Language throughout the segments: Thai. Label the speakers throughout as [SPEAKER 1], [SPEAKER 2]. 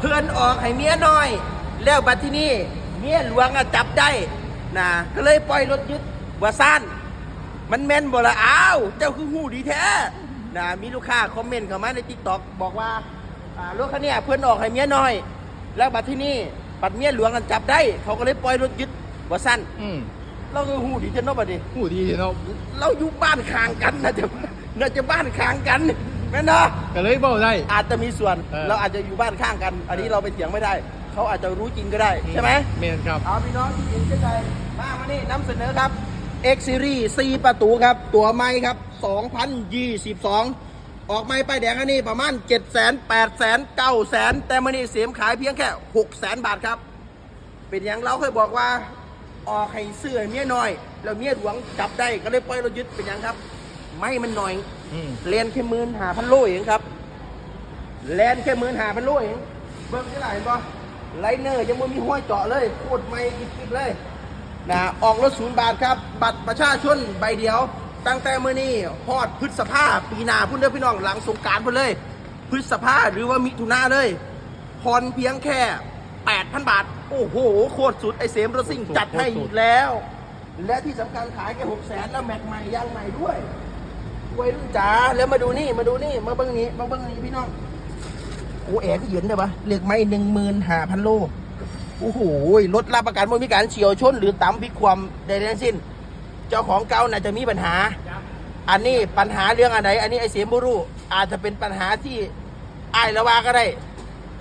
[SPEAKER 1] เพื่อนออกให้เมียน้อย แล้วบัดที่นี่เมียหลวงอะจับได้นะก็เลยปล่อยรถยึดว่าซ่านมันแม่นบ่ละอ้าวเจ้าคือหูดีแท้นะมีลูกค้าคอมเมนต์เข้ามาในทิกตอกบอกว่าอ่ารถคันเนี้ยเพื่อนออกให้เมียน้อย แล้วบัดที่นี่บัดเมียหลวงกันจับได้ เขาก็เลยปล่อยรถยึดว่าสั้น
[SPEAKER 2] อืม
[SPEAKER 1] เราก็หูดีจนเนาะบัดนี้
[SPEAKER 2] หูดีเนาะ
[SPEAKER 1] เราอยู่บ้านข้างกันนะจะน่าจะบ้านข้างกัน แม่นเนาะ
[SPEAKER 2] ก็เลยเบ้าได้
[SPEAKER 1] อาจจะมีส่วน
[SPEAKER 2] เออ
[SPEAKER 1] เราอาจจะอยู่บ้านข้างกัน อันนี้เราไปเถียงไม่ได้ เขาอาจจะรู้จริงก็ได้ใช่ไหม
[SPEAKER 2] เมนครับ
[SPEAKER 1] เอาพี่น้องที่เห็นเช่นใดมาวันนี้นำเสนอครับ X Series 4ประตูครับ ตัวไม้ครับ 2022 ออกไม้ป้ายแดงอันนี้ประมาณ7 0 0 0 0 0 8 0 0 0 0 9 0 0 0 0แต่มันนี่เสียมขายเพียงแค่ 6 0 0 0 0 บาทครับ เป็นอย่างเราเคยบอกว่า ออกให้เสื้อเมียน้อย แล้วเมียหลวงจับได้ก็เลยปล่อยเรายึดเป็นอย่างครับ ไม่มันหน่อย
[SPEAKER 2] อืม
[SPEAKER 1] เลนแค่หมื่นหาพันโลเองครับเลนแค่หมื่นหาพันโลเองเบิ้งที่ไหนเห็นปะไลเนอร์ยังไม่มีห้อยเจาะเลยโคตรไม่กิบๆเลยนะออกรถศูนย์บาทครับ บัตรประชาชนใบเดียว ตั้งแต่เมื่อนี้ฮอดพฤษภาปีหน้าพุ่นเด้อพี่น้องหลังสงกรารพุ่นเลย พฤษภาหรือว่ามิถุนาเลยผ่อนเพียงแค่ 8,000 บาท โอ้โห โคตรสุด ไอเสมรถซิ่งจัดให้อีกแล้ว และที่สำคัญขายแค่6แสนแล้วแม็กใหม่ยางใหม่ด้วย วัยรุ่นจ๋าแล้วมาดูนี่มาดูนี่มาเบิ้งนี้มาเบิ้งนี้พี่น้องโอ้แอร์ก็เย็นได้ปะเหล็กไม้หนึ่งหมื่นห้าพันโลโอ้โหรถรับประกันไม่มีการเฉียวชน หรือต่ำพลิกความใดๆทั้งสิ้น เจ้าของเก่าน่าจะมีปัญหา อันนี้ปัญหาเรื่องอะไรอันนี้ไอเสียมบุรุอาจจะเป็นปัญหาที่ไอ้ายละว่าก็ได้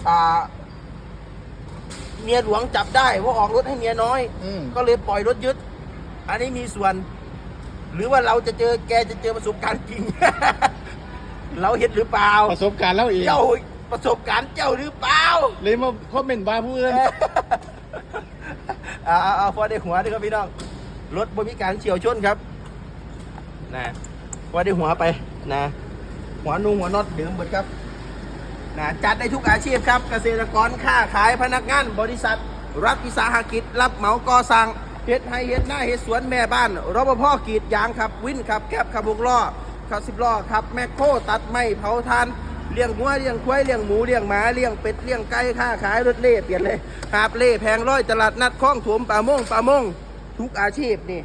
[SPEAKER 1] อ่าเมียหลวงจับได้ว่าออกรถให้เมียน้อย
[SPEAKER 2] อืม
[SPEAKER 1] ก็เลยปล่อยรถยึด อันนี้มีส่วนห รือว่าเราจะเจอแกจะเจอประสบการณ์จริง เราเห็นหรือเปล่า
[SPEAKER 2] ประสบการณ์เล่าเอง
[SPEAKER 1] เจ้าประสบการณ์เจ้าหรือเปล่า
[SPEAKER 2] เลยมาคอมเมนต์ว่าผู้อื่น
[SPEAKER 1] เอาเอาเอาพอได้หัวด้วยครับพี่น้อง รถบมีการเฉียวชนครับ นะพอได้หัวไปนะ หัวนุ่งหัวน็อตเดิมหมดครับนะจัดได้ทุกอาชีพครับ เกษตรกรค้าขายพนักงานบริษัท รัฐวิสาหกิจ รับเหมาก่อสร้าง เฮ็ดให้เฮ็ดหน้าเฮ็ดสวนแม่บ้านรปภกรีดยางครับ วินครับแคบขับบุกล้อขับสิบล้อครับแมคโครตัดไม้เผาทานเลี้ยงวัวเลี้ยงควายเลี้ยงหมูเลี้ยงหมาเลี้ยงเป็ดเลี้ยงไก่ค้าขายรถเล่เปลี่ยนเลยหาบเล่แพงร้อยตลาดนัดคลองถมป่ามงป่ามงทุกอาชีพนี่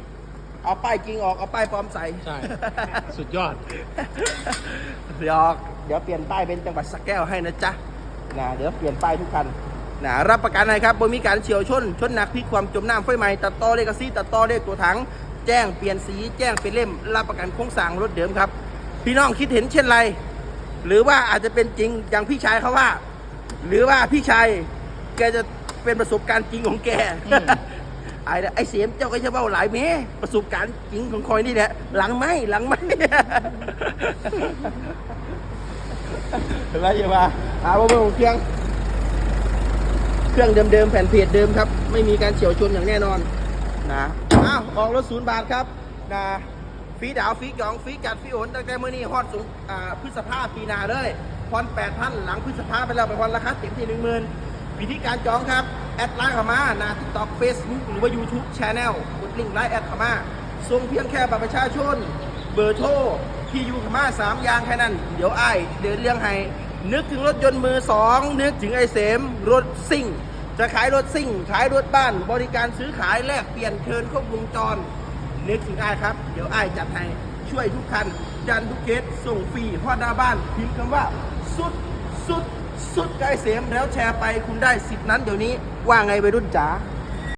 [SPEAKER 1] เอาป้ายจริงออกเอาป้ายปลอมใส่
[SPEAKER 2] ใช่ สุดยอด
[SPEAKER 1] เดี๋ยวเดี๋ยวเปลี่ยนป้ายเป็นจังหวัดสระแก้วให้นะจ๊ะนะเดี๋ยวเปลี่ยนป้ายทุกคัน นะรับประกันให้ครับบ่มีการเฉียวชน ชนหนักพลิกความจมน้ำไฟไหม้ตัดต่อเลขซีตัดต่อเลขตัวถัง แจ้งเปลี่ยนสีแจ้งเป็นเล่ม รับประกันโครงสร้างรถเดิมครับ พี่น้องคิดเห็นเช่นไร หรือว่าอาจจะเป็นจริงอย่างพี่ชายเขาว่า หรือว่าพี่ชายแกจะเป็นประสบการณ์จริงของแก
[SPEAKER 2] อืม
[SPEAKER 1] ไอ้เด้อไอ้เสียมเจ้าก็จะเบ้าหลายเมประสบการณ์จริงของคอยนี่แหละ หลังไม่หลังไม่เห็นไหมอย่ามาอาว่าเบิ่งเครื่อง เครื่องเดิมๆแผ่นเพจเดิมครับ ไม่มีการเฉียวชนอย่างแน่นอนนะอ้าวออกรถศูนย์บาทครับนะฟีดาวฟีหยองฟรีจัดฟีโอนตั้งแต่เมื่อนี้ฮอดสูงอ่าพฤษภาปีนาเลยพอนแปดพันหลังพฤษภาไปแล้วไปพอนราคาเต็มที่หนึ่งหมื่นวิธีการจองครับ แอดไลน์เข้ามาน้าทิกตอกเฟซบุ๊กหรือว่า YouTube Channel กดลิงก์ไลน์แอดเข้ามาส่งเพียงแค่บัตรประชาชน เบอร์โทรที่อยู่เข้ามาสามอย่างแค่นั้น เดี๋ยวไอ้เดินเรื่องให้ นึกถึงรถยนต์มือสองนึกถึงไอเสมรถซิ่ง จะขายรถซิ่ง ขายรถบ้าน บริการซื้อขายแลกเปลี่ยนเทิร์นครบวงจร นึกถึงไอ้ครับ เดี๋ยวไอ้จัดให้ช่วยทุกคันยันทุกเคสส่งฟรีพอด้าบ้าน พิมพ์คำว่า สุดสุดสุดไอเสมแล้วแชร์ไปคุณได้สิทธิ์นั้นเดี๋ยวนี้ว่าไงไปรุ่นจ๋า